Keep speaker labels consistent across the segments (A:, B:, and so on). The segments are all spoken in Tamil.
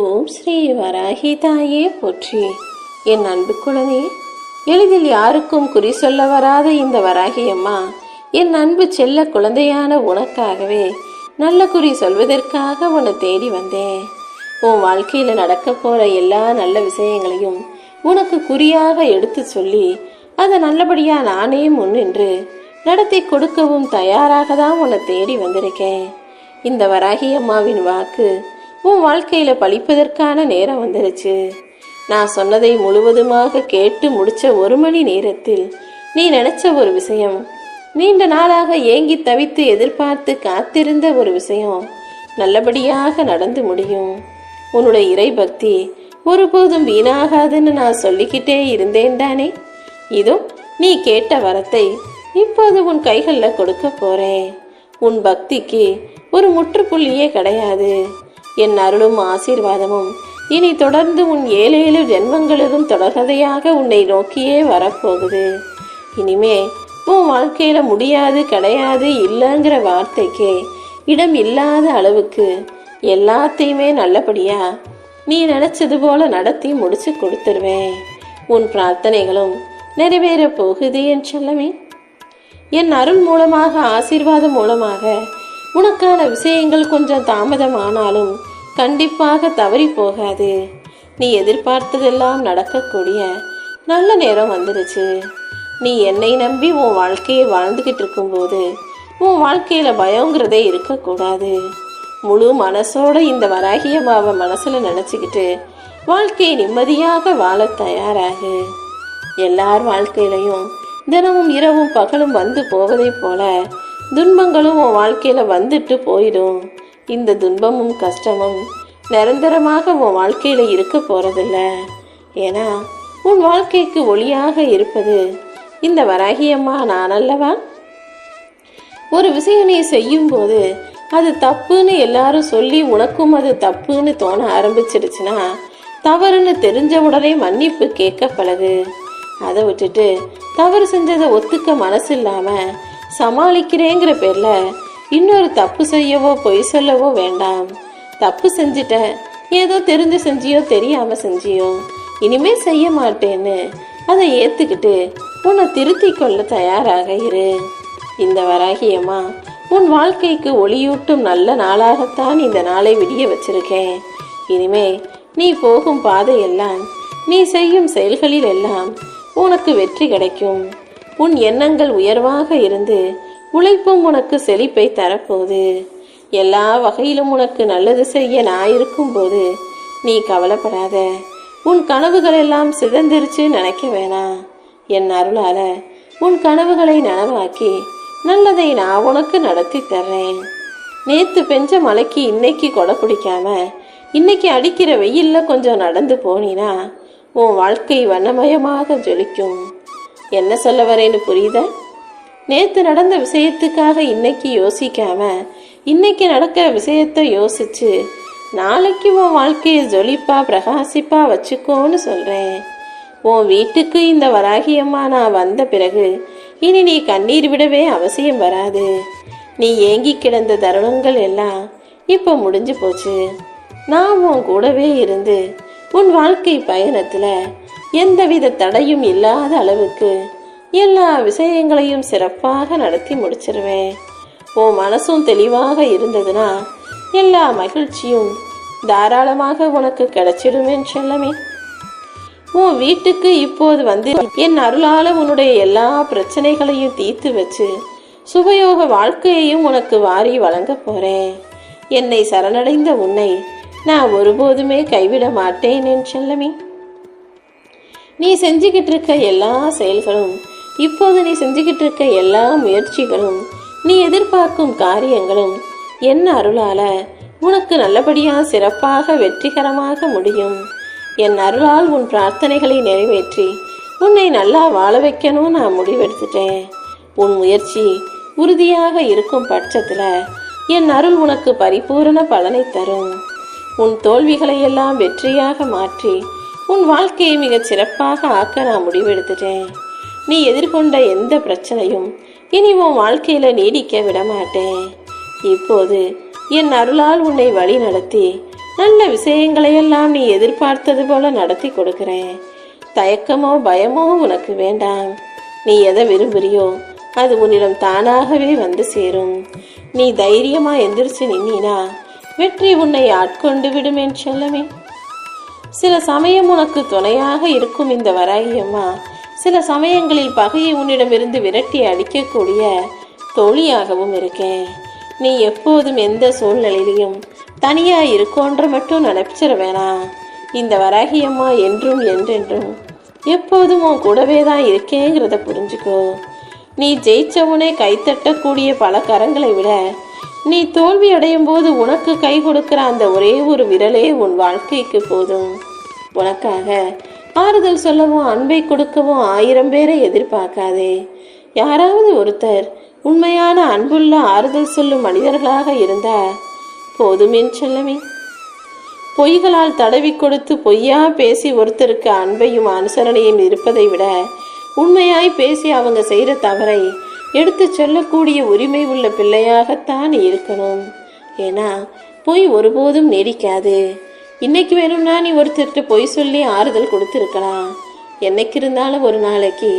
A: ஓம் ஸ்ரீ வராகி தாயே போற்றி. என் அன்பு குழந்தையே எளிதில் யாருக்கும் குறி சொல்ல வராத இந்த வராகி அம்மா என் அன்பு செல்ல குழந்தையான உனக்காகவே நல்ல குறி சொல்வதற்காக உன்னை தேடி வந்தேன். உன் வாழ்க்கையில் நடக்க போற எல்லா நல்ல விஷயங்களையும் உனக்கு குறியாக எடுத்து சொல்லி அதை நல்லபடியா நானே முன்னின்று நடத்தி கொடுக்கவும் தயாராக தான் உன்னை தேடி வந்திருக்கேன். இந்த வராகி அம்மாவின் வாக்கு உன் வாழ்க்கையில பழிப்பதற்கான நேரம் வந்துருச்சு. நான் சொன்னதை முழுவதுமாக கேட்டு முடிச்ச ஒரு மணி நேரத்தில் நீ நினைச்ச ஒரு விஷயம் நீண்ட நாளாக ஏங்கி தவித்து எதிர்பார்த்து காத்திருந்த ஒரு விஷயம் நல்லபடியாக நடந்து முடியும். உன்னுடைய இறை பக்தி ஒருபோதும் வீணாகாதுன்னு நான் சொல்லிக்கிட்டே இருந்தேன் தானே. இதோ நீ கேட்ட வரத்தை இப்போது உன் கைகளில் கொடுக்க போறேன். உன் பக்திக்கு ஒரு முற்றுப்புள்ளியே கிடையாது. என் அருளும் ஆசீர்வாதமும். இனி தொடர்ந்து உன் ஏழு ஏழு ஜென்மங்களிலும் தொடர்கதையாக உன்னை நோக்கியே வரப்போகுது. இனிமே உன் வாழ்க்கையில முடியாது கிடையாது இல்லைங்கிற வார்த்தைக்கு இடம் இல்லாத அளவுக்கு எல்லாத்தையுமே நல்லபடியா நீ நினைச்சது போல நடத்தி முடிச்சு கொடுத்துருவேன். உன் பிரார்த்தனைகளும் நிறைவேற போகுது என் செல்லமே. என் அருள் மூலமாக ஆசீர்வாதம் மூலமாக உனக்கான விஷயங்கள் கொஞ்சம் தாமதமானாலும் கண்டிப்பாக தவறி போகாது. நீ எதிர்பார்த்ததெல்லாம் நடக்கக்கூடிய நல்ல நேரம் வந்துருச்சு. நீ என்னை நம்பி உன் வாழ்க்கையை வாழ்ந்துக்கிட்டு இருக்கும்போது உன் வாழ்க்கையில் பயங்கிறதே இருக்கக்கூடாது. முழு மனசோட இந்த வராகியமாவை மனசில் நினச்சிக்கிட்டு வாழ்க்கையை நிம்மதியாக வாழ தயாராகு. எல்லார் வாழ்க்கையிலையும் தினமும் இரவும் பகலும் வந்து போவதைப் போல துன்பங்களும் உன் வாழ்க்கையில் வந்துட்டு போயிடும். இந்த துன்பமும் கஷ்டமும் நிரந்தரமாக உன் வாழ்க்கையில் இருக்க போகிறதில்ல ஏன்னா உன் வாழ்க்கைக்கு ஒளியாக இருப்பது இந்த வராகியம்மா நான் அல்லவா? ஒரு விஷயம் நீ செய்யும்போது அது தப்புன்னு எல்லாரும் சொல்லி உனக்கும் அது தப்புன்னு தோண ஆரம்பிச்சிடுச்சுன்னா தவறுன்னு தெரிஞ்ச உடனே மன்னிப்பு கேட்க பழகு அதை விட்டுட்டு தவறு செஞ்சதை ஒத்துக்க மனசு இல்லாமல் சமாளிக்கிறேங்கிற பேரில் இன்னொரு தப்பு செய்யவோ பொய் சொல்லவோ வேண்டாம். தப்பு செஞ்சிட்ட ஏதோ தெரிஞ்சு செஞ்சியோ தெரியாமல் செஞ்சியோ இனிமே செய்ய மாட்டேன்னு அதை ஏற்றுக்கிட்டு உன்னை திருத்தி கொள்ள தயாராக இரு. இந்த வராகியம்மா உன் வாழ்க்கைக்கு ஒளியூட்டும் நல்ல நாளாகத்தான் இந்த நாளை விடிய வச்சிருக்கேன். இனிமே நீ போகும் பாதையெல்லாம் நீ செய்யும் செயல்களில் எல்லாம் உனக்கு வெற்றி கிடைக்கும். உன் எண்ணங்கள் உயர்வாக இருந்து உழைப்பும் உனக்கு செழிப்பை தரப்போகுது. எல்லா வகையிலும் உனக்கு நல்லது செய்ய நான் இருக்கும்போது நீ கவலைப்படாத. உன் கனவுகள் எல்லாம் சிதந்திருச்சு நினைக்க வேணாம். என் அருளால உன் கனவுகளை நனவாக்கி நல்லதை நான் உனக்கு நடத்தி தர்றேன். நேத்து பெஞ்ச மலைக்கு இன்னைக்கு கொடை பிடிக்காம இன்னைக்கு அடிக்கிற வெயில்ல கொஞ்சம் நடந்து போனீனா உன் வாழ்க்கை வண்ணமயமாக ஜொலிக்கும். என்ன சொல்ல வரேன்னு புரியுதா? நேத்து நடந்த விஷயத்துக்காக இன்னைக்கு யோசிக்காம இன்னைக்கு நடக்கிற விஷயத்தை யோசிச்சு நாளைக்கு உன் வாழ்க்கையை ஜொலிப்பா பிரகாசிப்பா வச்சுக்கோன்னு சொல்றேன். உன் வீட்டுக்கு இந்த வராகியம்மா நான் வந்த பிறகு இனி நீ கண்ணீர் விடவே அவசியம் வராது. நீ ஏங்கி கிடந்த தருணங்கள் எல்லாம் இப்போ முடிஞ்சு போச்சு. நான் உன் கூடவே இருந்து உன் வாழ்க்கை பயணத்துல எந்தவித தடையும் இல்லாத அளவுக்கு எல்லா விஷயங்களையும் சிறப்பாக நடத்தி முடிச்சிருவேன். உன் மனசும் தெளிவாக இருந்ததுன்னா எல்லா மகிழ்ச்சியும் தாராளமாக உனக்கு கிடைச்சிடுவேன் செல்லமே. உன் வீட்டுக்கு இப்போது வந்து என் அருளால உன்னுடைய எல்லா பிரச்சனைகளையும் தீர்த்து வச்சு சுபயோக வாழ்க்கையையும் உனக்கு வாரி வழங்க போறேன். என்னை சரணடைந்த உன்னை நான் ஒருபோதுமே கைவிட மாட்டேன் என் செல்லமே. நீ செஞ்சுக்கிட்டு இருக்க எல்லா செயல்களும் இப்போது நீ செஞ்சுக்கிட்டு இருக்க எல்லா முயற்சிகளும் நீ எதிர்பார்க்கும் காரியங்களும் என் அருளால உனக்கு நல்லபடியா சிறப்பாக வெற்றிகரமாக முடியும். என் அருளால் உன் பிரார்த்தனைகளை நிறைவேற்றி உன்னை நல்லா வாழ வைக்கணும் நான் முடிவெடுத்துட்டேன். உன் முயற்சி உறுதியாக இருக்கும் பட்சத்தில் என் அருள் உனக்கு பரிபூரண பலனை தரும். உன் தோல்விகளை எல்லாம் வெற்றியாக மாற்றி உன் வாழ்க்கையை மிகச் சிறப்பாக ஆக்க நான் முடிவெடுத்துட்டேன். நீ எதிர்கொண்ட எந்த பிரச்சனையும் இனி உன் வாழ்க்கையில நீடிக்க விடமாட்டேன். இப்போது என் அருளால் உன்னை வழி நடத்தி நல்ல விஷயங்களையெல்லாம் நீ எதிர்பார்த்தது போல நடத்தி கொடுக்கிறேன். தயக்கமோ பயமோ உனக்கு வேண்டாம். நீ எதை விரும்புறியோ அது உன்னிடம் தானாகவே வந்து சேரும். நீ தைரியமா எந்திரிச்சு நின்னா வெற்றி உன்னை ஆட்கொண்டு விடும் என் செல்லமே. சில சமயம் உனக்கு துணையாக இருக்கும் இந்த வராகியம்மா சில சமயங்களில் பகையை உன்னிடமிருந்து விரட்டி அடிக்கக்கூடிய தோழியாகவும் இருக்கேன். நீ எப்போதும் எந்த சூழ்நிலையிலையும் தனியா இருக்கோன்ற மட்டும் நினைச்சிட வேணாம் இந்த வராகியம்மா என்றும் என்றென்றும் எப்போதும் உன் கூடவே தான் இருக்கேங்கிறத புரிஞ்சுக்கோ. நீ ஜெயிச்சவனே கைத்தட்டக்கூடிய பல கரங்களை விட நீ தோல்வி அடையும் போது உனக்கு கை கொடுக்கிற அந்த ஒரே ஒரு விரலே உன் வாழ்க்கைக்கு போதும். உனக்காக ஆறுதல் சொல்லவும் அன்பை கொடுக்கவும் ஆயிரம் பேரை எதிர்பார்க்காதே. யாராவது ஒருத்தர் உண்மையான அன்புள்ள ஆறுதல் சொல்லும் மனிதர்களாக இருந்தா போதுமேன் செல்லமே. பொய்களால் தடவி கொடுத்து பொய்யா பேசி ஒருத்தருக்கு அன்பையும் அனுசரணையும் இருப்பதை விட உண்மையாய் பேசி அவங்க செய்கிற தவறை எடுத்து சொல்லக்கூடிய உரிமை உள்ள பிள்ளையாகத்தான் இருக்கணும். ஏன்னா பொய் ஒருபோதும் நீடிக்காது. இன்னைக்கு வேணும்னா நீ ஒருத்தர்கிட்ட பொய் சொல்லி ஆறுதல் கொடுத்துருக்கலாம். என்னைக்கு இருந்தாலும் ஒரு நாளைக்கு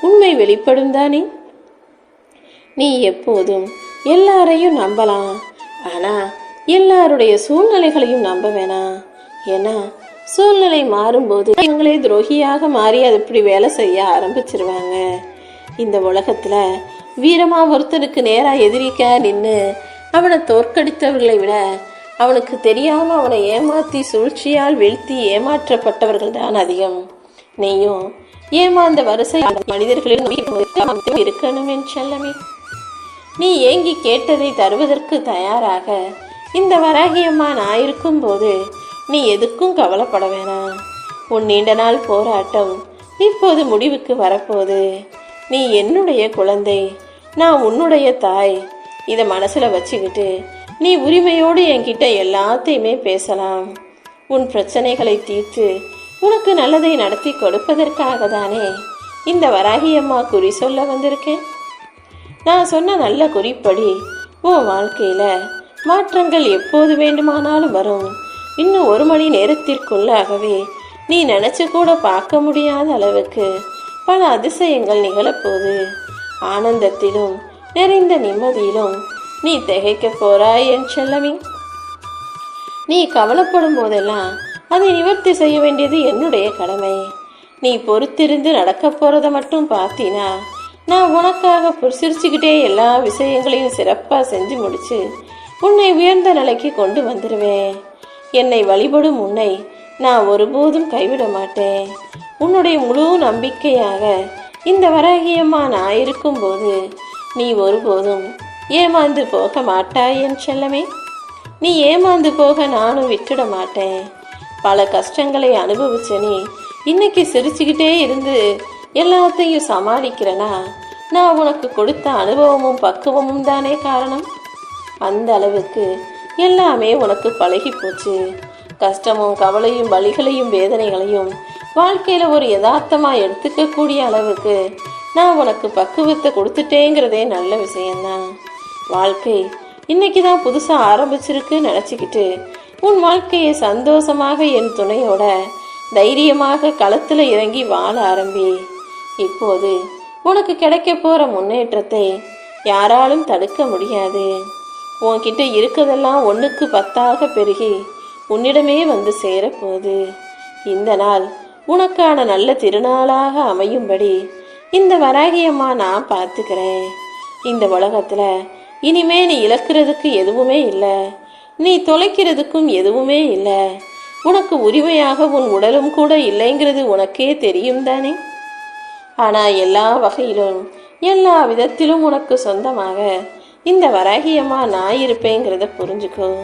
A: உண்மை வெளிப்படும் தானே? நீ எப்போதும் எல்லாரையும் நம்பலாம். ஆனா எல்லாருடைய சூழ்நிலைகளையும் நம்ப வேணாம். ஏன்னா சூழ்நிலை மாறும்போது இவங்களே துரோகியாக மாறி அது இப்படி வேலை செய்ய ஆரம்பிச்சிருவாங்க. இந்த உலகத்துல வீரமா ஒருத்தனுக்கு நேரா எதிரிக்க நின்று அவனை தோற்கடித்தவர்களை விட அவனுக்கு தெரியாம அவனை ஏமாத்தி சூழ்ச்சியால் வீழ்த்தி ஏமாற்றப்பட்டவர்கள் தான் அதிகம். நீயும் ஏமாந்த வரிசை மனிதர்களின் இருக்கணும் என் செல்லமே. நீ ஏங்கி கேட்டதை தருவதற்கு தயாராக. இந்த வராகியம்மா நான் இருக்கும்போது நீ எதுக்கும் கவலைப்பட வேணாம். உன் நீண்ட நாள் போராட்டம் இப்போது முடிவுக்கு வரப்போகுது. நீ என்னுடைய குழந்தை. நான் உன்னுடைய தாய். இதை மனசில் வச்சுக்கிட்டு நீ உரிமையோடு என்கிட்ட எல்லாத்தையுமே பேசலாம். உன் பிரச்சனைகளை தீர்த்து உனக்கு நல்லதை நடத்தி கொடுப்பதற்காக தானே இந்த வராகியம்மா குறி சொல்ல வந்திருக்கேன். நான் சொன்ன நல்ல குறிப்படி உன் வாழ்க்கையில் மாற்றங்கள் எப்போது வேண்டுமானாலும் வரும். இன்னும் ஒரு மணி நேரத்திற்குள்ளாகவே நீ நினச்சி கூட பார்க்க முடியாத அளவுக்கு பல அதிசயங்கள் நிகழப்போகுது. ஆனந்தத்திலும் நிறைந்த நிம்மதியிலும் நீ திகைக்க போறாய் என் செல்லவி நீ கவலைப்படும் போதெல்லாம் அதை நிவர்த்தி செய்ய வேண்டியது என்னுடைய கடமை. நீ பொறுத்திருந்து நடக்க போறத மட்டும் பார்த்தீனா நான் உனக்காக பொ- சிரிச்சுக்கிட்டே எல்லா விஷயங்களையும் சிறப்பாக செஞ்சு முடிச்சு உன்னை உயர்ந்த நிலைக்கு கொண்டு வந்துடுவேன் என்னை வழிபடும் உன்னை நான் ஒருபோதும் கைவிட மாட்டேன். உன்னுடைய முழு நம்பிக்கையாக இந்த வராகியம்மா நான் இருக்கும்போது நீ ஒருபோதும் ஏமாந்து போக மாட்டாய் என் செல்லமே. நீ ஏமாந்து போக நானும் விட்டுட மாட்டேன். பல கஷ்டங்களை அனுபவிச்ச நீ இன்னைக்கு சிரிச்சுக்கிட்டே இருந்து எல்லாத்தையும் சமாளிக்கிறனா? நான் உனக்கு கொடுத்த அனுபவமும் பக்குவமும் தானே காரணம்? அந்த அளவுக்கு எல்லாமே உனக்கு பழகி போச்சு கஷ்டமும் கவலையும் வலிகளையும் வேதனைகளையும் வாழ்க்கையில ஒரு யதார்த்தமா எடுத்துக்க கூடிய அளவுக்கு நான் உனக்கு பக்குவத்தை கொடுத்துட்டேங்கிறதே நல்ல விஷயம்தான். வாழ்க்கை இன்னைக்கு தான் புதுசாக ஆரம்பிச்சிருக்கு நினச்சிக்கிட்டு உன் வாழ்க்கையை சந்தோஷமாக என் துணையோட தைரியமாக களத்தில் இறங்கி வாழ ஆரம்பி. இப்போது உனக்கு கிடைக்க போகிற முன்னேற்றத்தை யாராலும் தடுக்க முடியாது. உன்கிட்ட இருக்கதெல்லாம் ஒன்றுக்கு பத்தாக பெருகி உன்னிடமே வந்து சேரப்போகுது. இந்த நாள் உனக்கான நல்ல திருநாளாக அமையும்படி இந்த வராகியம்மா நான் பார்த்துக்கிறேன். இந்த உலகத்துல இனிமே நீ இழக்கிறதுக்கு எதுவுமே இல்லை. நீ தொலைக்கிறதுக்கும் எதுவுமே இல்லை. உனக்கு உரிமையாக உன் உடலும் கூட இல்லைங்கிறது உனக்கே தெரியும் தானே? ஆனா எல்லா வகையிலும் எல்லா விதத்திலும் உனக்கு சொந்தமாக இந்த வராகியம்மா நான் இருப்பேங்கிறத புரிஞ்சுக்கோ.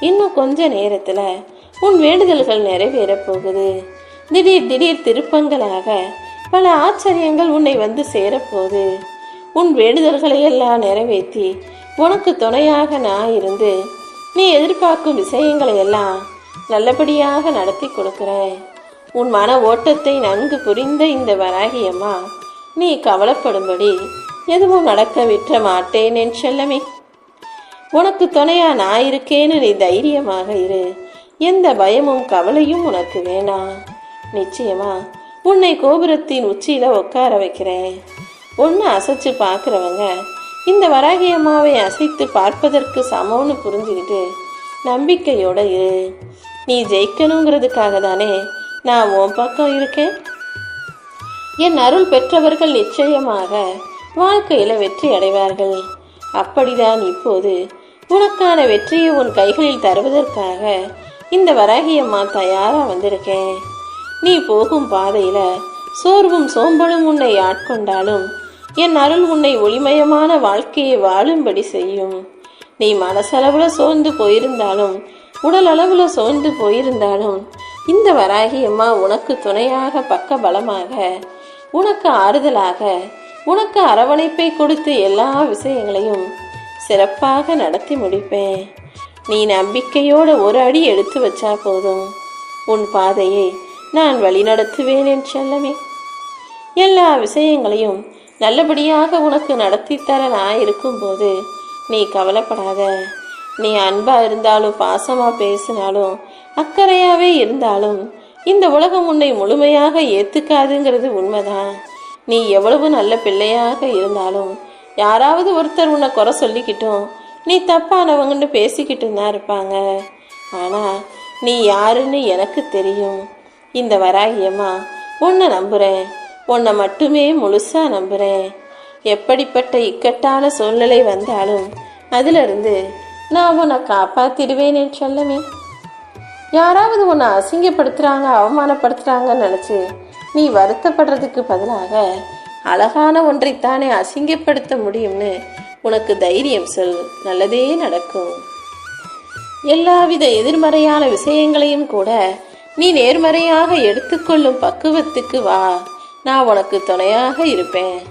A: இன்னும் கொஞ்ச நேரத்துல உன் வேண்டுதல்கள் நிறைவேறப் போகுது. திடீர் திடீர் திருப்பங்களாக பல ஆச்சரியங்கள் உன்னை வந்து சேரப்போது உன் வேண்டுதல்களை எல்லாம் நிறைவேற்றி உனக்கு துணையாக நான் இருந்து நீ எதிர்பார்க்கும் விஷயங்களை எல்லாம் நல்லபடியாக நடத்தி கொடுக்கிறேன். உன் மன ஓட்டத்தை நன்கு புரிந்த இந்த வராகியம்மா நீ கவலைப்படும்படி எதுவும் நடக்க விற்ற மாட்டேன் என் செல்லமே. உனக்கு துணையா நான் இருக்கேன்னு நீ தைரியமாக இரு. எந்த பயமும் கவலையும் உனக்கு வேணாம். நிச்சயமா உன்னை கோபுரத்தின் உச்சியில உட்கார வைக்கிறேன். ஒன்று அசைச்சு பார்க்குறவங்க இந்த வராகி அம்மாவை அசைத்து பார்ப்பதற்கு சமம்னு புரிஞ்சுக்கிட்டு நம்பிக்கையோட இரு. நீ ஜெயிக்கணுங்கிறதுக்காக தானே நான் உன் பக்கம் இருக்கேன். என் அருள் பெற்றவர்கள் நிச்சயமாக வாழ்க்கையில் வெற்றி அடைவார்கள். அப்படிதான் இப்போது உனக்கான வெற்றியை உன் கைகளில் தருவதற்காக இந்த வராகியம்மா தயாராக வந்திருக்கேன். நீ போகும் பாதையில சோர்வும் சோம்பலும் உன்னை ஆட்கொண்டாலும் என் அருள் உன்னை ஒளிமயமான வாழ்க்கையை வாழும்படி செய்யும். நீ மனசளவுல சோர்ந்து போயிருந்தாலும் உடல் அளவுல சோர்ந்து போயிருந்தாலும் இந்த வராகி அம்மா உனக்கு துணையாக பக்க பலமாக உனக்கு ஆறுதலாக உனக்கு அரவணைப்பை கொடுத்து எல்லா விஷயங்களையும் சிறப்பாக நடத்தி முடிப்பேன். நீ நம்பிக்கையோட ஒரு அடி எடுத்து வச்சா போதும். உன் பாதையை நான் வழிநடத்துவேன் என் செல்லமே. எல்லா விஷயங்களையும் நல்லபடியாக உனக்கு நடத்தித்தர நான் இருக்கும்போது நீ கவலைப்படாத. நீ அன்பா இருந்தாலும் பாசமா பேசினாலும் அக்கறையாவே இருந்தாலும் இந்த உலகம் உன்னை முழுமையாக ஏத்துக்காதுங்கிறது உண்மைதான். நீ எவ்வளவு நல்ல பிள்ளையாக இருந்தாலும் யாராவது ஒருத்தர் உன்னை குறை சொல்லிக்கிட்டும் நீ தப்பானவங்கன்னு பேசிக்கிட்டு தான் இருப்பாங்க. ஆனா நீ யாருன்னு எனக்கு தெரியும். இந்த வராகியம்மா உன்னை நம்புறேன். உன்னை மட்டுமே முழுசா நம்புறேன். எப்படிப்பட்ட இக்கட்டான சூழ்நிலை வந்தாலும் அதிலிருந்து நான் உன்னை காப்பாத்திடுவேன் என்று சொல்லவே. யாராவது உன்னை அசிங்கப்படுத்துறாங்க அவமானப்படுத்துறாங்கன்னு நினச்சி நீ வருத்தப்படுறதுக்கு பதிலாக அழகான ஒன்றைத்தானே அசிங்கப்படுத்த முடியும்னு உனக்கு தைரியம் சொல் நல்லதே நடக்கும். எல்லாவித எதிர்மறையான விஷயங்களையும் கூட நீ நேர்மறையாக எடுத்துக்கொள்ளும் பக்குவத்துக்கு வா. நான் உனக்கு துணையாக இருப்பேன்.